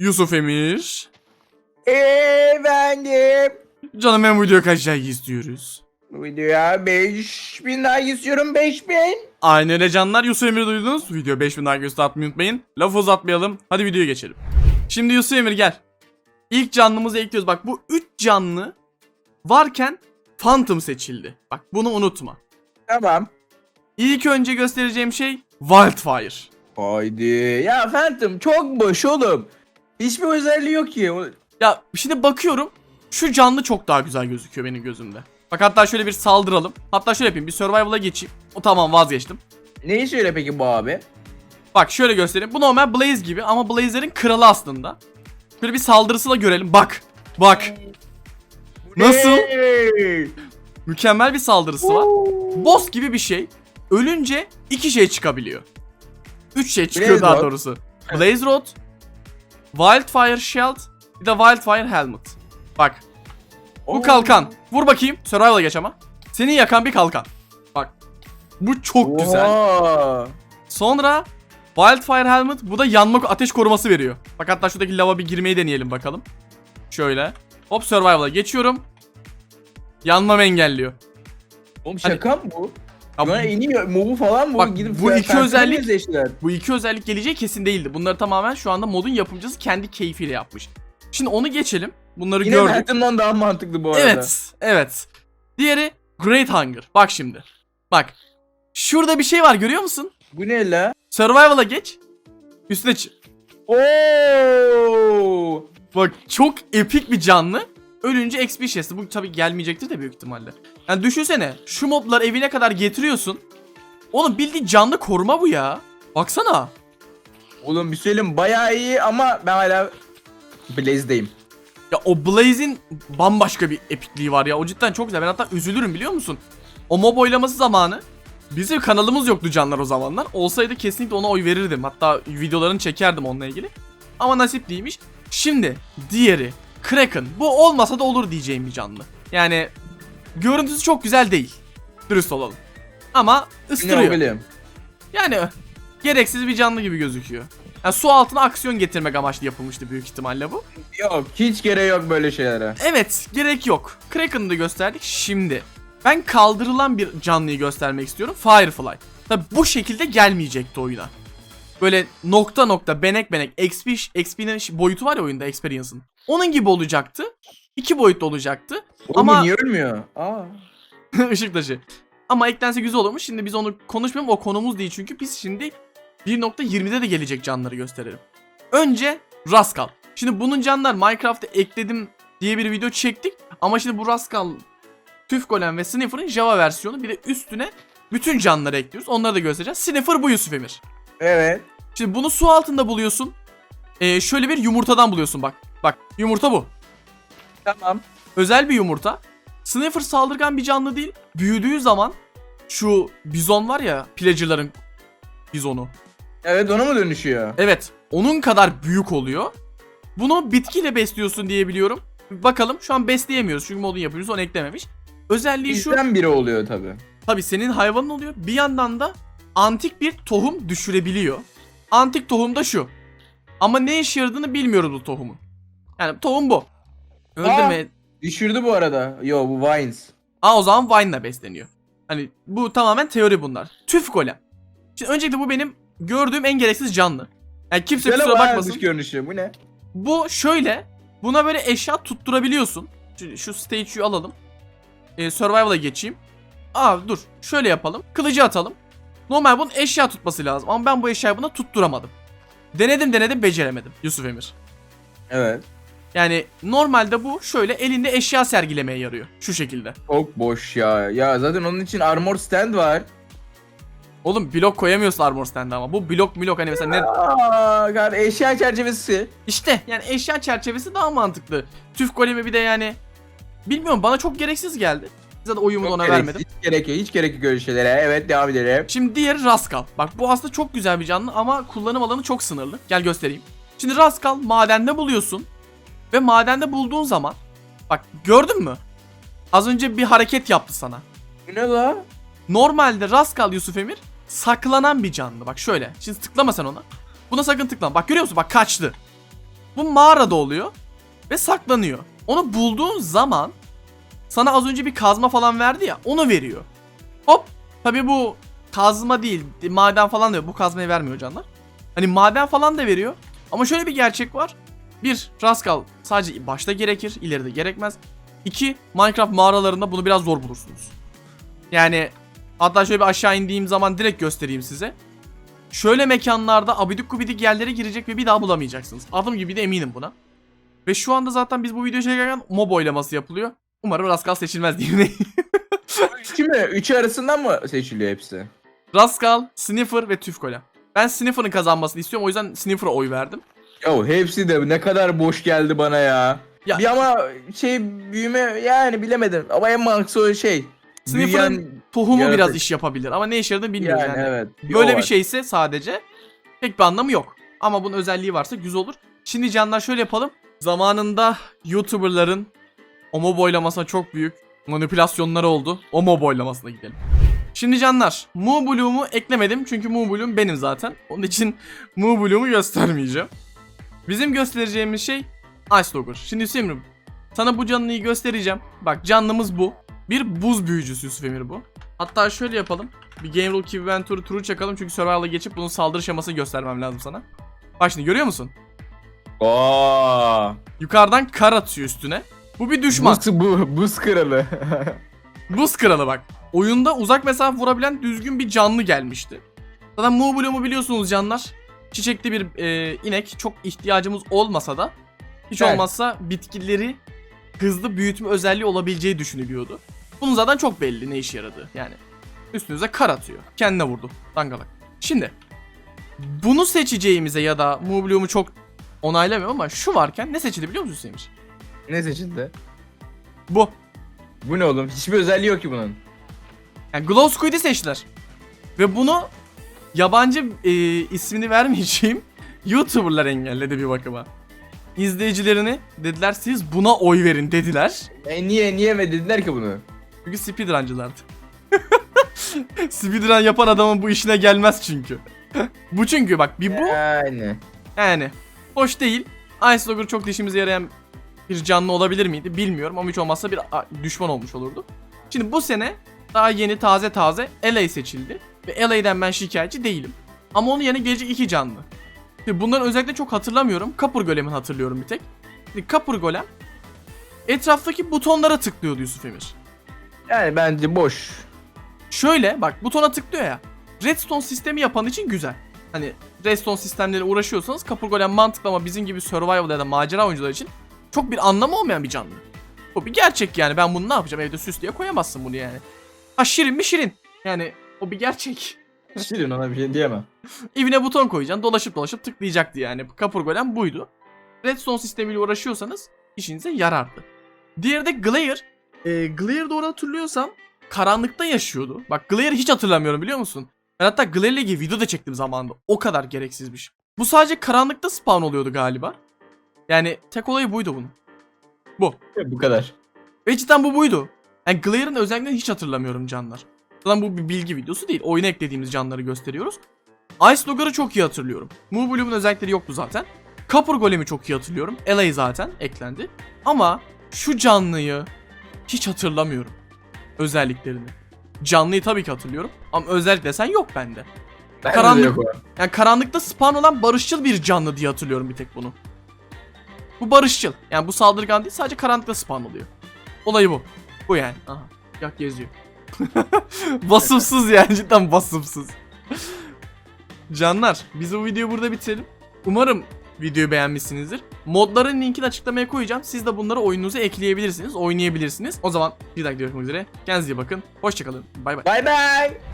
Yusuf Emir. Efendim. Canım ben bu videoya kaç like istiyoruz? Bu videoya 5000 like istiyorum 5000. Aynen öyle canlar. Yusuf Emir'i duydunuz. Video 5000 like üstü atmayı unutmayın. Lafı uzatmayalım. Hadi videoya geçelim. Şimdi Yusuf Emir gel. İlk canlımızı ekliyoruz. Bak bu 3 canlı varken Phantom seçildi. Bak bunu unutma. Tamam. İlk önce göstereceğim şey Wildfire. Haydi. Ya Phantom çok boş oğlum. Hiçbir özelliği yok ki. Ya şimdi bakıyorum. Şu canlı çok daha güzel gözüküyor benim gözümde. Bak hatta şöyle bir saldıralım. Hatta şöyle yapayım. Bir survival'a geçeyim. O tamam vazgeçtim. Neyi söyle peki bu abi? Bak şöyle göstereyim. Bu normal Blaze gibi ama Blaze'lerin kralı aslında. Şöyle bir saldırısıyla görelim. Bak. Bak. Nasıl? Mükemmel bir saldırısı var. Boss gibi bir şey. Ölünce iki şey çıkabiliyor. Üç şey çıkıyor Blaze daha Rod. doğrusu. Blaze Rod, Wildfire Shield, bir de Wildfire Helmet. Bak. Bu Oo. kalkan. Vur bakayım. Survival'a geç ama. Seni yakan bir kalkan. Bak. Bu çok güzel. Oha. Sonra Wildfire Helmet bu da yanma ateş koruması veriyor. Bak hatta şuradaki lava bir girmeyi deneyelim bakalım. Şöyle. Hop survival'a geçiyorum. Yanmam engelliyor. Oğlum şaka mı bu? Buna en iyi mobu falan bu. Bak, Gidip bu iki özellik- bu iki özellik geleceği kesin değildi. Bunları tamamen şu anda modun yapımcısı kendi keyfiyle yapmış. Şimdi onu geçelim. Bunları Yine gördük. Phantom'dan daha mantıklı bu arada. Evet, evet. Diğeri Great Hunger. Bak şimdi. Bak. Şurada bir şey var görüyor musun? Bu ne la? Survival'a geç. Üstüne çık. Oo! Bak çok epik bir canlı. Ölünce XP chest'i. Bu tabii gelmeyecektir de büyük ihtimalle. Yani düşünsene şu moblar evine kadar getiriyorsun. Oğlum bildiğin canlı koruma bu ya. Baksana. Oğlum bir söyleyeyim bayağı iyi ama ben hala Blaze'deyim. Ya o Blaze'in bambaşka bir epikliği var ya. O cidden çok güzel. Ben hatta üzülürüm biliyor musun? O mob oylaması zamanı bizim kanalımız yoktu canlar o zamanlar. Olsaydı kesinlikle ona oy verirdim. Hatta videolarını çekerdim onunla ilgili. Ama nasip değilmiş. Şimdi diğeri Kraken. Bu olmasa da olur diyeceğim bir canlı. Yani görüntüsü çok güzel değil. Dürüst olalım. Ama Ne ıstırıyor. biliyorum. Yani gereksiz bir canlı gibi gözüküyor. Yani su altına aksiyon getirmek amaçlı yapılmıştı büyük ihtimalle bu. Yok hiç gereği yok böyle şeylere. Evet gerek yok. Kraken'ı da gösterdik. Şimdi ben kaldırılan bir canlıyı göstermek istiyorum. Firefly. Tabi bu şekilde gelmeyecekti oyuna. Böyle nokta nokta benek benek XP, XP'nin boyutu var ya oyunda Experience'ın. Onun gibi olacaktı. İki boyutlu olacaktı. Oğlum Ama- niye ölmüyor? Aa. Işık taşı. Ama eklense güzel olurmuş. Şimdi biz onu konuşmayalım. O konumuz değil çünkü biz şimdi 1.20'de de gelecek canları gösterelim. Önce Rascal. Şimdi bunun canlar Minecraft'a ekledim diye bir video çektik. Ama şimdi bu Rascal, Tüf Golem ve Sniffer'ın Java versiyonu. Bir de üstüne bütün canları ekliyoruz. Onları da göstereceğiz. Sniffer bu Yusuf Emir. Evet. Şimdi bunu su altında buluyorsun. Ee, şöyle bir yumurtadan buluyorsun bak. Bak yumurta bu. Tamam. Özel bir yumurta. Sniffer saldırgan bir canlı değil. Büyüdüğü zaman şu bizon var ya pillager'ların bizonu. Evet ona mı dönüşüyor? Evet onun kadar büyük oluyor. Bunu bitkiyle besliyorsun diye biliyorum. Bakalım şu an besleyemiyoruz çünkü modun yapıyoruz onu eklememiş. Özelliği şu Bizden biri oluyor tabi. tabi senin hayvanın oluyor. Bir yandan da antik bir tohum düşürebiliyor. Antik tohum da şu. Ama ne işe yaradığını bilmiyoruz bu tohumun. Yani tohum bu. Öldürme, Düşürdü bu arada. Yo bu Vines. Aa o zaman Vine'la besleniyor. Hani bu tamamen teori bunlar. Tüf golem. Şimdi öncelikle bu benim gördüğüm en gereksiz canlı. Yani kimse Güzel kusura ama bakmasın. dış görünüşü. Bu ne? Bu şöyle. Buna böyle eşya tutturabiliyorsun. Şu, şu statue'yu alalım. Ee, survival'a geçeyim. Aa dur. Şöyle yapalım. Kılıcı atalım. Normal bunun eşya tutması lazım. Ama ben bu eşyayı buna tutturamadım. Denedim denedim beceremedim. Yusuf Emir. Evet. Yani normalde bu şöyle elinde eşya sergilemeye yarıyor. Şu şekilde. Çok boş ya. Ya zaten onun için armor stand var. Oğlum blok koyamıyorsun armor stand'a ama. Bu blok blok hani mesela ne... Aa, gar eşya çerçevesi. İşte yani eşya çerçevesi daha mantıklı. Tüf golemi bir de yani... Bilmiyorum bana çok gereksiz geldi. Zaten oyumu da Çok ona gereksiz. vermedim. Hiç gerek yok. Hiç gerek yok öyle şeylere. Evet devam edelim. Şimdi diğeri Rascal. Bak bu aslında çok güzel bir canlı ama kullanım alanı çok sınırlı. Gel göstereyim. Şimdi Rascal madende buluyorsun. Ve madende bulduğun zaman... Bak gördün mü? Az önce bir hareket yaptı sana. Bu ne la? Normalde Rascal Yusuf Emir saklanan bir canlı. Bak şöyle. Şimdi tıklama sen ona. Buna sakın tıklama. Bak görüyor musun? Bak kaçtı. Bu mağarada oluyor ve saklanıyor. Onu bulduğun zaman sana az önce bir kazma falan verdi ya onu veriyor. Hop. Tabi bu kazma değil maden falan da yok. Bu kazmayı vermiyor canlar. Hani maden falan da veriyor. Ama şöyle bir gerçek var. Bir, Rascal sadece başta gerekir, ileride gerekmez. İki, Minecraft mağaralarında bunu biraz zor bulursunuz. Yani hatta şöyle bir aşağı indiğim zaman direkt göstereyim size. Şöyle mekanlarda abidik gubidik yerlere girecek ve bir daha bulamayacaksınız. Adım gibi de eminim buna. Ve şu anda zaten biz bu videoyu çekerken mob oylaması yapılıyor. Umarım Rascal seçilmez diyeyim. Üçü mü? Üçü arasından mı seçiliyor hepsi? Rascal, Sniffer ve Tüfkola. Ben Sniffer'ın kazanmasını istiyorum o yüzden Sniffer'a oy verdim. Yo hepsi de ne kadar boş geldi bana ya. Ya- Bir ama şey büyüme yani bilemedim. Ama en mantıklı şey. Sniffer'ın büyüyen- tohumu yaratık. biraz iş yapabilir ama ne işe yaradığını bilmiyoruz yani, yani. evet. Böyle o bir var. şeyse sadece pek bir anlamı yok. Ama bunun özelliği varsa güzel olur. Şimdi canlar şöyle yapalım. Zamanında YouTuber'ların Omo boylamasına çok büyük manipülasyonları oldu. Omo boylamasına gidelim. Şimdi canlar Mu Bloom'u eklemedim çünkü Mu Bloom benim zaten. Onun için Mu Bloom'u göstermeyeceğim. Bizim göstereceğimiz şey Ice Dogger. Şimdi Hüseyin'im sana bu canlıyı göstereceğim. Bak canlımız bu. Bir buz büyücüsü Yusuf Emir bu. Hatta şöyle yapalım. Bir Game Rule Key Venture turu çakalım çünkü Survival'a geçip bunun saldırı şemasını göstermem lazım sana. Bak şimdi görüyor musun? Oo. Yukarıdan kar atıyor üstüne. Bu bir düşman. Buz, bu, buz kralı. Buz kralı bak. Oyunda uzak mesafe vurabilen düzgün bir canlı gelmişti. Zaten Mu Bloom'u biliyorsunuz canlar. Çiçekli bir e, inek. Çok ihtiyacımız olmasa da hiç Evet. olmazsa bitkileri hızlı büyütme özelliği olabileceği düşünülüyordu. Bunun zaten çok belli ne işe yaradığı. Yani üstünüze kar atıyor. Kendine vurdu. Dangalak. Şimdi bunu seçeceğimize ya da Mu Bloom'u çok onaylamıyorum ama şu varken ne seçildi biliyor musun Semir? Ne seçildi? Bu. Bu ne oğlum? Hiçbir özelliği yok ki bunun. Yani Glow Squid'i seçtiler. Ve bunu yabancı e, ismini vermeyeceğim YouTuber'lar engelledi bir bakıma. İzleyicilerini dediler siz buna oy verin dediler. E niye niye mi dediler ki bunu? Çünkü speedruncılardı. Speedrun yapan adamın bu işine gelmez çünkü. bu çünkü bak bir bu Yani. yani hoş değil. Ice Dogger çok da işimize yarayan bir canlı olabilir miydi bilmiyorum ama hiç olmazsa bir düşman olmuş olurdu. Şimdi bu sene daha yeni taze taze LA seçildi. Ve LA'den ben şikayetçi değilim. Ama onun yerine gelecek iki canlı. Şimdi bunların özellikle çok hatırlamıyorum. Kapur Golem'in hatırlıyorum bir tek. Şimdi Kapur Golem etraftaki butonlara tıklıyordu Yusuf Emir. Yani bence boş. Şöyle bak butona tıklıyor ya. Redstone sistemi yapan için güzel. Hani Redstone sistemleriyle uğraşıyorsanız Kapur Golem mantıklı ama bizim gibi survival ya da macera oyuncular için çok bir anlamı olmayan bir canlı. Bu bir gerçek yani ben bunu ne yapacağım evde süs diye koyamazsın bunu yani. Ha şirin mi şirin. Yani o bir gerçek. Şirin ona bir şey diyemem. Evine buton koyacaksın dolaşıp dolaşıp tıklayacaktı yani. Kapur Golem buydu. Redstone sistemiyle uğraşıyorsanız işinize yarardı. Diğeri de Glare. E, Glare doğru hatırlıyorsam karanlıkta yaşıyordu. Bak Glare'ı hiç hatırlamıyorum biliyor musun? Ben hatta Glare ile ilgili video da çektim zamanında. O kadar gereksizmiş. Bu sadece karanlıkta spawn oluyordu galiba. Yani tek olayı buydu bunun. Bu. Bu kadar. Ve cidden bu buydu. Yani Glare'ın özelliklerini hiç hatırlamıyorum canlar. Zaten bu bir bilgi videosu değil. Oyuna eklediğimiz canları gösteriyoruz. Ice Dogger'ı çok iyi hatırlıyorum. Mu Bloom'un özellikleri yoktu zaten. Copper Golem'i çok iyi hatırlıyorum. LA zaten eklendi. Ama şu canlıyı hiç hatırlamıyorum. Özelliklerini. Canlıyı tabii ki hatırlıyorum. Ama özellik desen yok bende. Bence Karanlık- de yok o. Yani karanlıkta spawn olan barışçıl bir canlı diye hatırlıyorum bir tek bunu. Bu barışçıl. Yani bu saldırgan değil sadece karanlıkta spawn oluyor. Olayı bu. Bu yani. Aha. Yak geziyor. vasıfsız yani cidden vasıfsız. Canlar biz bu videoyu burada bitirelim. Umarım videoyu beğenmişsinizdir. Modların linkini açıklamaya koyacağım. Siz de bunları oyununuza ekleyebilirsiniz, oynayabilirsiniz. O zaman bir dahaki görüşmek üzere. Kendinize iyi bakın. Hoşçakalın. Bay bay. Bay bay.